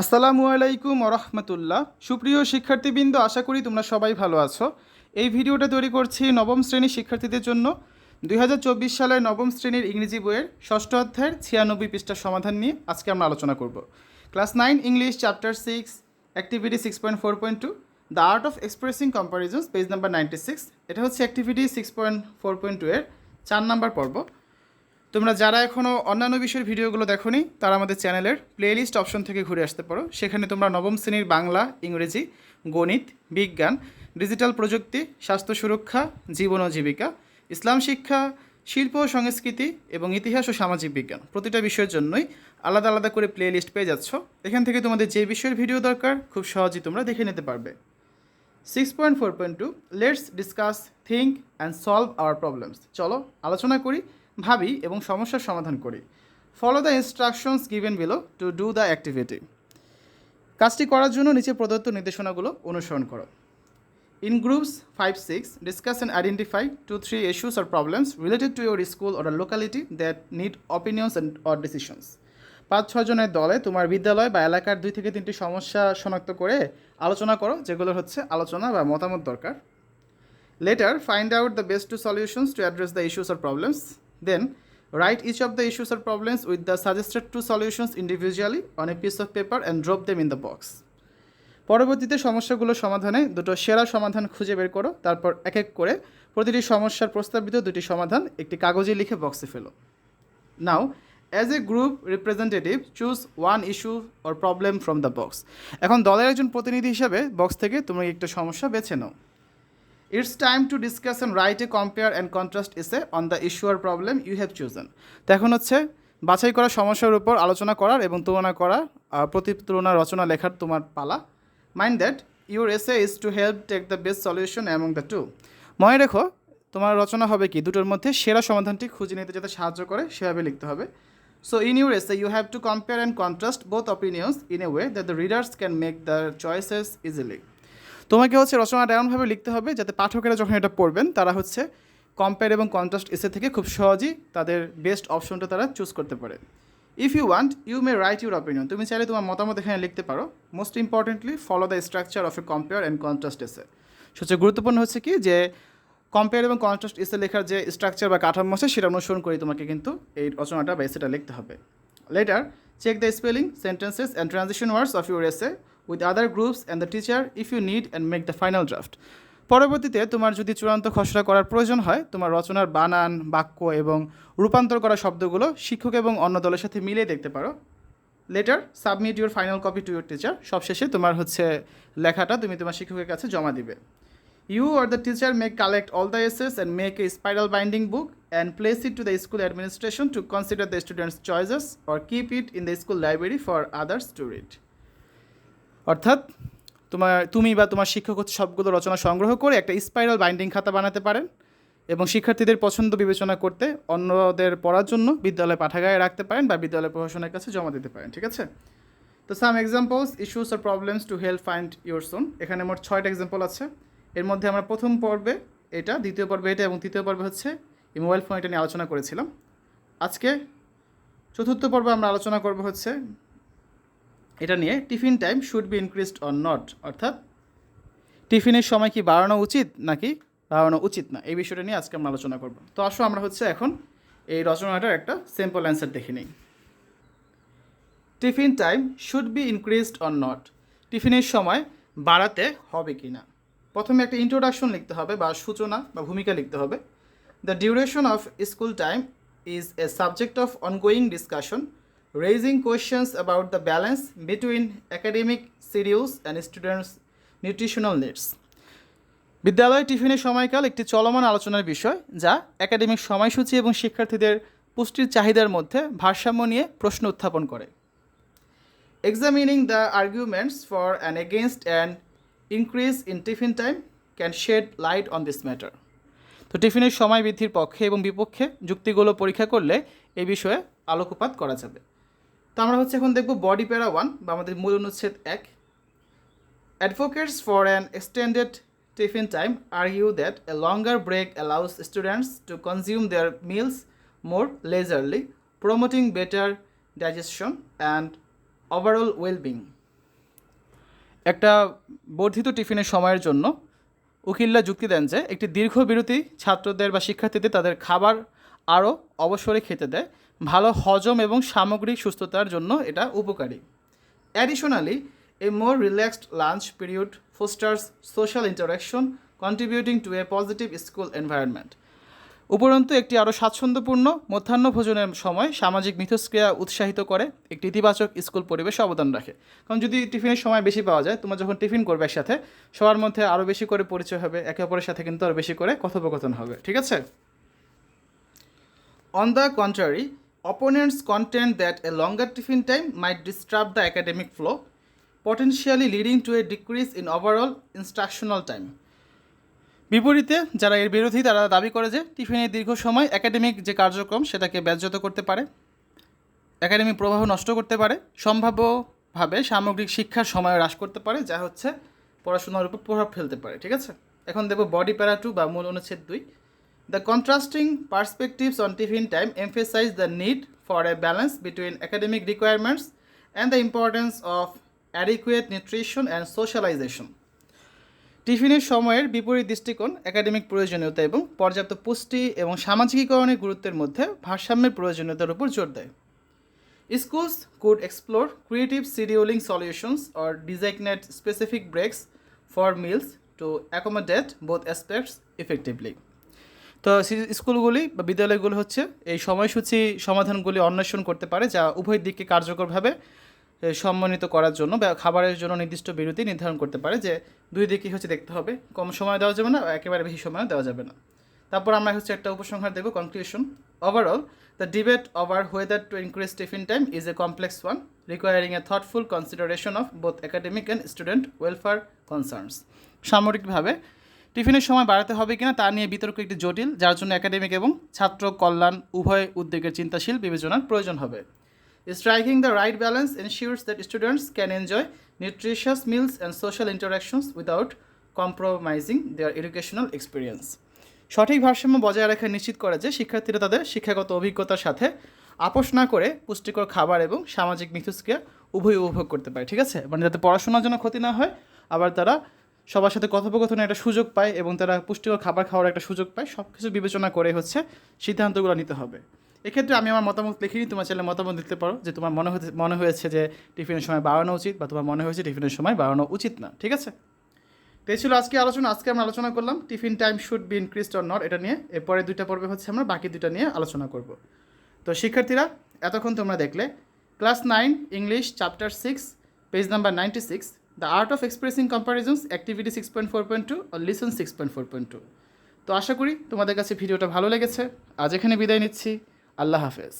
আসসালামু আলাইকুম রহমতুল্লাহ সুপ্রিয় শিক্ষার্থীবৃন্দ, আশা করি তোমরা সবাই ভালো আছো। এই ভিডিওটা তৈরি করছি নবম শ্রেণির শিক্ষার্থীদের জন্য। দু হাজার চব্বিশ সালের নবম শ্রেণির ইংরেজি বইয়ের ষষ্ঠ অধ্যায়ের ছিয়ানব্বই পৃষ্ঠার সমাধান নিয়ে আজকে আমরা আলোচনা করব। Class nine, English, chapter six, activity six point four point two, the art of expressing comparisons, page number ninety six. এটা হচ্ছে activity six point four point two এর চার নাম্বার পর্ব। তোমরা যারা এখনও অন্যান্য বিষয়ের ভিডিওগুলো দেখোনি, তারা আমাদের চ্যানেলের প্লেলিস্ট অপশন থেকে ঘুরে আসতে পারো। সেখানে তোমরা নবম শ্রেণির বাংলা, ইংরেজি, গণিত, বিজ্ঞান ডিজিটাল প্রযুক্তি, স্বাস্থ্য সুরক্ষা, জীবন ও জীবিকা, ইসলাম শিক্ষা, শিল্প ও সংস্কৃতি এবং ইতিহাস ও সামাজিক বিজ্ঞান। প্রতিটা বিষয়ের জন্যই আলাদা আলাদা করে প্লেলিস্ট পেয়ে যাচ্ছ। এখান থেকে তোমাদের যে বিষয়ের ভিডিও দরকার, খুব সহজেই তোমরা দেখে নিতে পারবে। Six point four point two let's discuss think and solve our problems চলো, আলোচনা করি। ভাবি এবং সমস্যার সমাধান করি। Follow the instructions given below to do the activity কাজটি করার জন্য নিচে প্রদত্ত নির্দেশনাগুলো অনুসরণ করো। In groups five six discuss and identify two three issues or problems related to your school or locality that need opinions and or decisions পাঁচ ছজনের দলে তোমার বিদ্যালয় বা এলাকার দুই থেকে তিনটি সমস্যা শনাক্ত করে আলোচনা করো, যেগুলো হচ্ছে আলোচনা বা মতামত দরকার। Later find out the best two solutions to address the issues or problems. Then, write each of the issues or problems with the suggested two solutions individually on a piece of paper and drop them in the box. পরবর্তীতে সমস্যাগুলো সমাধানে দুটো সেরা সমাধান খুঁজে বের করো। তারপর এক এক করে প্রতিটি সমস্যার প্রস্তাবিত দুটি সমাধান একটি কাগজে লিখে বক্সে ফেলো। Now as a group representative choose one issue or problem from the box এখন দলের একজন প্রতিনিধি হিসাবে বক্স থেকে তুমি একটা সমস্যা বেছে নাও। It's time to discuss and write a compare and contrast essay on the issue or problem you have chosen তো এখন হচ্ছে বাছাই করা সমস্যার উপর আলোচনা করার এবং তুলনা করা প্রতি তুলনা রচনা লেখার তোমার পালা। Mind that your essay is to help take the best solution among the two মনে রেখো, তোমার রচনা হবে কি? দুটোর মধ্যে সেরা সমাধানটি খুঁজে নিতে যাতে সাহায্য করে, সেভাবে লিখতে হবে। So in your essay you have to compare and contrast both opinions in a way that the readers can make the choices easily তোমাকে হচ্ছে রচনাটা এমনভাবে লিখতে হবে যাতে পাঠকেরা যখন এটা পড়বেন, তারা হচ্ছে কম্পেয়ার এবং কন্ট্রাস্ট এসে থেকে খুব সহজেই তাদের বেস্ট অপশনটা তারা চুজ করতে পারে। If you want you may write your opinion তুমি চাইলে তোমার মতামত এখানে লিখতে পারো। Most importantly follow the structure of a compare and contrast essay সবচেয়ে গুরুত্বপূর্ণ হচ্ছে কি যে কম্পেয়ার এবং কন্ট্রাস্ট এসে লেখার যে স্ট্রাকচার বা কাঠামো আছে, সেটা অনুসরণ করে তোমাকে কিন্তু এই রচনাটা বা এসেটা লিখতে হবে। Later check the spelling sentences and transition words of your essay with other groups and the teacher if you need and make the final draft পরবর্তীতে তোমার যদি চূড়ান্ত খসড়া করার প্রয়োজন হয়, তোমার রচনার বানান, বাক্য এবং রূপান্তর করা শব্দগুলো শিক্ষক এবং অন্য দলের সাথে মিলিয়ে দেখতে পারো। Later submit your final copy to your teacher সবশেষে তোমার হচ্ছে লেখাটা তুমি তোমার শিক্ষকের কাছে জমা দিবে। You or the teacher may collect all the essays and make a spiral binding book and place it to the school administration to consider the students choices or keep it in the school library for others to read. অর্থাৎ তোমার, তুমি বা তোমার শিক্ষক হচ্ছে সবগুলো রচনা সংগ্রহ করে একটা স্পাইরাল বাইন্ডিং খাতা বানাতে পারেন এবং শিক্ষার্থীদের পছন্দ বিবেচনা করতে অন্যদের পড়ার জন্য বিদ্যালয় পাঠাগারে রাখতে পারেন বা বিদ্যালয় প্রশাসনের কাছে জমা দিতে পারেন, ঠিক আছে? তো some examples issues R problems to help find your son এখানে মোট ছয়টা এক্সাম্পল আছে। এর মধ্যে আমরা প্রথম পর্বে এটা, দ্বিতীয় পর্বে এটা এবং তৃতীয় পর্বে হচ্ছে এই মোবাইল ফোন এটা নিয়ে আলোচনা করেছিলাম। আজকে চতুর্থ পর্বে আমরা আলোচনা করব হচ্ছে এটা নিয়ে tiffin time should be increased or not, অর্থাৎ টিফিনের সময় কি বাড়ানো উচিত নাকি বাড়ানো উচিত না? এই বিষয়টা নিয়ে আজকে আমরা আলোচনা করব। তো আসো, আমরা হচ্ছে এখন এই রচনাটার একটা সিম্পল অ্যান্সার দেখে নিই। Tiffin time should be increased or not, টিফিনের সময় বাড়াতে হবে কি না? প্রথমে একটা ইন্ট্রোডাকশন লিখতে হবে বা সূচনা বা ভূমিকা লিখতে হবে। The duration of school time is a subject of ongoing discussion raising questions about the balance between academic serious and students nutritional needs বিদ্যালয় টিফিনের সময়কাল একটি চলমান আলোচনার বিষয় যা একাডেমিক সময়সূচি এবং শিক্ষার্থীদের পুষ্টির চাহিদার মধ্যে ভারসাম্য নিয়ে প্রশ্ন উত্থাপন করে। Examining the arguments for and against and increase in tiffin time can shed light on this matter তো টিফিনের সময় বৃদ্ধির পক্ষে এবং বিপক্ষে যুক্তিগুলো পরীক্ষা করলে এই বিষয়ে আলোকপাত করা যাবে। তো আমরা হচ্ছে এখন দেখব বডি প্যারা ওয়ান বা আমাদের মূল অনুচ্ছেদ এক। Advocates for an extended tiffin time argue that a longer break allows students to consume their meals more leisurely promoting better digestion and overall wellbeing একটা বর্ধিত টিফিনের সময়ের জন্য উকিল্লা যুক্তি দেন যে একটি দীর্ঘ বিরতি ছাত্রদের বা শিক্ষার্থীদের তাদের খাবার আরও অবসরে খেতে দেয়। ভালো হজম এবং সামগ্রিক সুস্থতার জন্য এটা উপকারী। Additionally a more relaxed lunch period fosters social interaction contributing to a positive school environment উপরন্তু, একটি আরও স্বাচ্ছন্দ্যপূর্ণ মধ্যাহ্ন ভোজনের সময় সামাজিক মিথস্ক্রিয়া উৎসাহিত করে, একটি ইতিবাচক স্কুল পরিবেশে অবদান রাখে। কারণ যদি টিফিনের সময় বেশি পাওয়া যায়, তোমরা যখন টিফিন করবে একসাথে, সবার মধ্যে আরও বেশি করে পরিচয় হবে, একে অপরের সাথে কিন্তু আরও বেশি করে কথোপকথন হবে। ঠিক আছে? On the contrary, opponents contend that a longer tiffin time might disrupt the academic flow, potentially leading to a decrease in overall instructional time. বিপরীতে যারা এর বিরোধী তারা দাবি করে যে টিফিনের দীর্ঘ সময় একাডেমিক যে কার্যক্রম সেটাকে ব্যাহত করতে পারে একাডেমিক প্রবাহ নষ্ট করতে পারে সম্ভাব্যভাবে সামগ্রিক শিক্ষার সময় হ্রাস করতে পারে যা হচ্ছে পড়াশোনার উপর প্রভাব ফেলতে পারে ঠিক আছে এখন দেবো বডি প্যারা টু বা মূল অনুচ্ছেদ দুই The contrasting perspectives on tiffin time emphasize the need for a balance between academic requirements and the importance of adequate nutrition and socialization. টিফিনের সময়ের বিপরীত দৃষ্টিকোণ একাডেমিক প্রয়োজনীয়তা এবং পর্যাপ্ত পুষ্টি এবং সামাজিকীকরণের গুরুত্বের মধ্যে ভারসাম্যের প্রয়োজনীয়তার উপর জোর দেয় Schools could explore creative scheduling solutions or designate specific breaks for meals to accommodate both aspects effectively. তো স্কুলগুলি বা বিদ্যালয়গুলো হচ্ছে এই সময়সূচি সমাধানগুলি অন্বেষণ করতে পারে, যা উভয় দিককে কার্যকরভাবে সম্মানিত করার জন্য বা খাবারের জন্য নির্দিষ্ট বিরতি নির্ধারণ করতে পারে, যে দুই দিকই হচ্ছে দেখতে হবে। কম সময় দেওয়া যাবে না একেবারে বেশি সময় দেওয়া যাবে না। তারপর আমরা হচ্ছে একটা উপসংহার দেবো conclusion overall the debate over whether to increase tiffin time is a complex one requiring a thoughtful consideration of both academic and student welfare concerns সামরিকভাবে টিফিনের সময় বাড়াতে হবে কিনা তা নিয়ে বিতর্ক একটি জটিল, যার জন্য একাডেমিক এবং ছাত্র কল্যাণ উভয় উদ্যোগের চিন্তাশীল বিবেচনার প্রয়োজন হবে Striking the right balance ensures that students can enjoy nutritious meals and social interactions without compromising their educational experience. সঠিক ভারসাম্য বজায় রাখা নিশ্চিত করে যে শিক্ষার্থীরা তাদের শিক্ষাগত অভিজ্ঞতার সাথে আপোষ না করে পুষ্টিকর খাবার এবং সামাজিক মিথস্ক্রিয়া উভয় উপভোগ করতে পারে, ঠিক আছে মানে যাতে পড়াশোনার জন্য ক্ষতি না হয়, আবার তারা সবার সাথে কথোপকথনের একটা সুযোগ পায় এবং তারা পুষ্টিকর খাবার খাওয়ার একটা সুযোগ পায় সব কিছু বিবেচনা করে হচ্ছে সিদ্ধান্তগুলো নিতে হবে। এক্ষেত্রে আমি আমার মতামত লিখিনি, তোমার চ্যানেলে মতামত দিতে পারো যে তোমার মনে হতে, মনে হয়েছে যে টিফিনের সময় বাড়ানো উচিত বা তোমার মনে হয়েছে টিফিনের সময় বাড়ানো উচিত না, ঠিক আছে? তো এই ছিল আজকে আলোচনা, আজকে আমরা আলোচনা করলাম tiffin time should be increased or not, এটা নিয়ে। এরপরে দুইটা পর্বে হচ্ছে আমরা বাকি দুইটা নিয়ে আলোচনা করব। তো শিক্ষার্থীরা, এতক্ষণ তোমরা দেখলে, class nine, English, chapter six, page number ninety six the art of expressing comparisons activity six point four point two R lesson six point four point two তো আশা করি তোমাদের কাছে ভিডিওটা ভালো লেগেছে। আজ এখানে বিদায় নিচ্ছি। আল্লাহ হাফেজ।